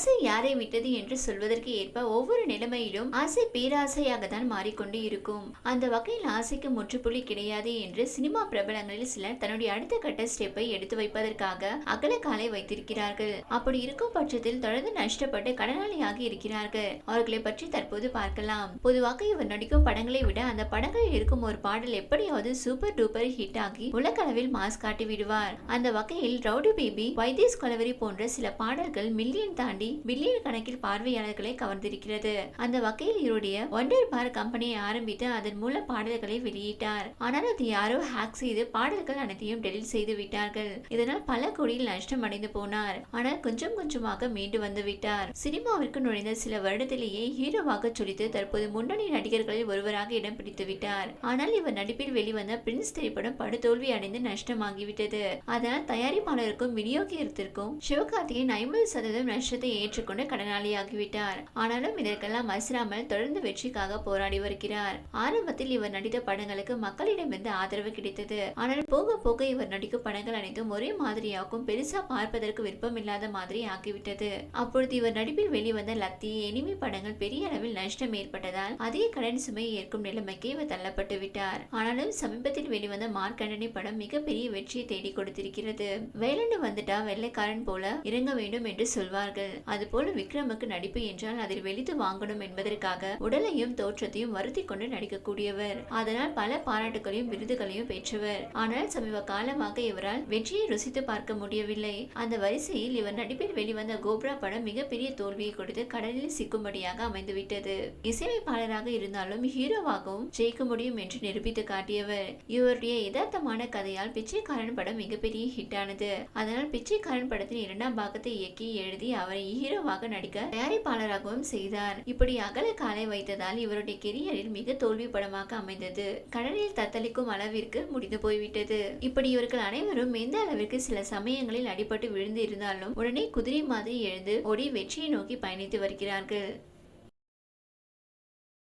ஆசை யாரை விட்டது என்று சொல்வதற்கு ஏற்ப ஒவ்வொரு நிலைமையிலும் ஆசை பேராசையாக தான் மாறிக்கொண்டு இருக்கும். அந்த வகையில் ஆசைக்கு முற்றுப்புள்ளி கிடையாது என்று சினிமா பிரபலங்களில் சிலர் தன்னுடைய அடுத்த கட்ட ஸ்டெப்பை எடுத்து வைப்பதற்காக அகலக்காலை வைத்திருக்கிறார்கள். அப்படி இருக்கும் பட்சத்தில் தொடர்ந்து நஷ்டப்பட்டு கடனாளியாகி இருக்கிறார்கள். அவர்களை பற்றி தற்போது பார்க்கலாம். பொதுவாக இவர் நடிக்கும் படங்களை விட அந்த படங்களில் இருக்கும் ஒரு பாடல் எப்படியாவது சூப்பர் டூப்பர் ஹிட் ஆகி உலகளவில் மாஸ் காட்டி விடுவார் அந்த வகையில் ரவுடி பேபி வைத்தீஸ் கொலவரி போன்ற சில பாடல்கள் மில்லியன் தாண்டி பில்லியன் கணக்கில் பார்வையாளர்களை கவர்ந்திருக்கிறது. அந்த வகையில் இவருடைய ஒண்டர் பார் கம்பெனியை ஆரம்பித்து அதன் மூலம் பாடல்களை வெளியிட்டார். ஆனால் அது யாரோ ஹேக் செய்து பாடல்கள் அனைத்தையும் டெலிட் செய்து விட்டார்கள். இதனால் பல கோடியில் நஷ்டம் அடைந்து போனார். ஆனால் கொஞ்சம் கொஞ்சமாக மீண்டு வந்து விட்டார். சினிமாவிற்கு நுழைந்த சில வருடத்திலேயே ஹீரோவாக சொல்லித்து தற்போது முன்னணி நடிகர்களில் ஒருவராக இடம் பிடித்து விட்டார். ஆனால் இவர் நடிப்பில் வெளிவந்த பிரின்ஸ் திரைப்படம் படுதோல்வி அடைந்து நஷ்டமாகிவிட்டது. அதனால் தயாரிப்பாளருக்கும் விநியோகத்திற்கும் சிவகார்த்திகேயன் ஐம்பது சதவீதம் நஷ்டத்தை ஏற்றுக்கொண்டு கடனாளியாகிவிட்டார். ஆனாலும் இதற்கெல்லாம் அசிராமல் தொடர்ந்து வெற்றிக்காக போராடி வருகிறார். ஆரம்பத்தில் இவர் நடித்த படங்களுக்கு மக்களிடமிருந்து ஆதரவு கிடைத்தது. ஆனால் போக போக இவர் நடிக்கும் படங்கள் அனைத்தும் ஒரே மாதிரியாகவும் பெருசா பார்ப்பதற்கு விருப்பம் இல்லாத மாதிரி ஆகிவிட்டது. அப்பொழுது இவர் நடிப்பில் வெளிவந்த லத்தி எனிமி படங்கள் பெரிய அளவில் நஷ்டம் ஏற்பட்டதால் அதே கடன் சுமையை ஏற்கும் நிலைமைக்கு இவர் தள்ளப்பட்டு விட்டார். ஆனாலும் சமீபத்தில் வெளிவந்த மார்க்கண்டனி படம் மிகப்பெரிய வெற்றியை தேடி கொடுத்திருக்கிறது. வேலண்டு வந்துட்டா வெள்ளைக்காரன் போல இறங்க வேண்டும் என்று சொல்வார்கள். அதுபோல விக்ரமுக்கு நடிப்பு என்றால் அதில் வெளித்து வாங்கணும் என்பதற்காக உடலையும் தோற்றத்தையும் வருத்தி கொண்டு நடிக்கக்கூடியவர். அதனால் பல பாராட்டுகளையும் விருதுகளையும் பெற்றவர். ஆனால் சமீப காலமாக இவரால் வெற்றியை ருசித்து பார்க்க முடியவில்லை. அந்த வரிசையில் இவர் நடிப்பில் வெளிவந்த கோப்ரா படம் மிகப்பெரிய தோல்வியை கொடுத்து கடலில் சிக்கும்படியாக அமைந்துவிட்டது. இசையமைப்பாளராக இருந்தாலும் ஹீரோவாகவும் ஜெயிக்க முடியும் என்று நிரூபித்து காட்டியவர். இவருடைய யதார்த்தமான கதையால் பிச்சைக்காரன் படம் மிகப்பெரிய ஹிட் ஆனது. அதனால் பிச்சைக்காரன் படத்தின் இரண்டாம் பாகத்தை இயக்கி எழுதி அவரை ஹீரோவாக நடிக்க தயாரிப்பாளராகவும் செய்தார். இப்படி அகல காலை வைத்ததால் இவருடைய கெரியரில் மிக தோல்வி படமாக அமைந்தது. கடலில் தத்தளிக்கும் அளவிற்கு முடிந்து போய்விட்டது. இப்படி இவர்கள் அனைவரும் எந்த அளவிற்கு சில சமயங்களில் அடிபட்டு விழுந்து இருந்தாலும் உடனே குதிரை மாதிரி எழுந்து ஓடி வெற்றியை நோக்கி பயணித்து வருகிறார்கள்.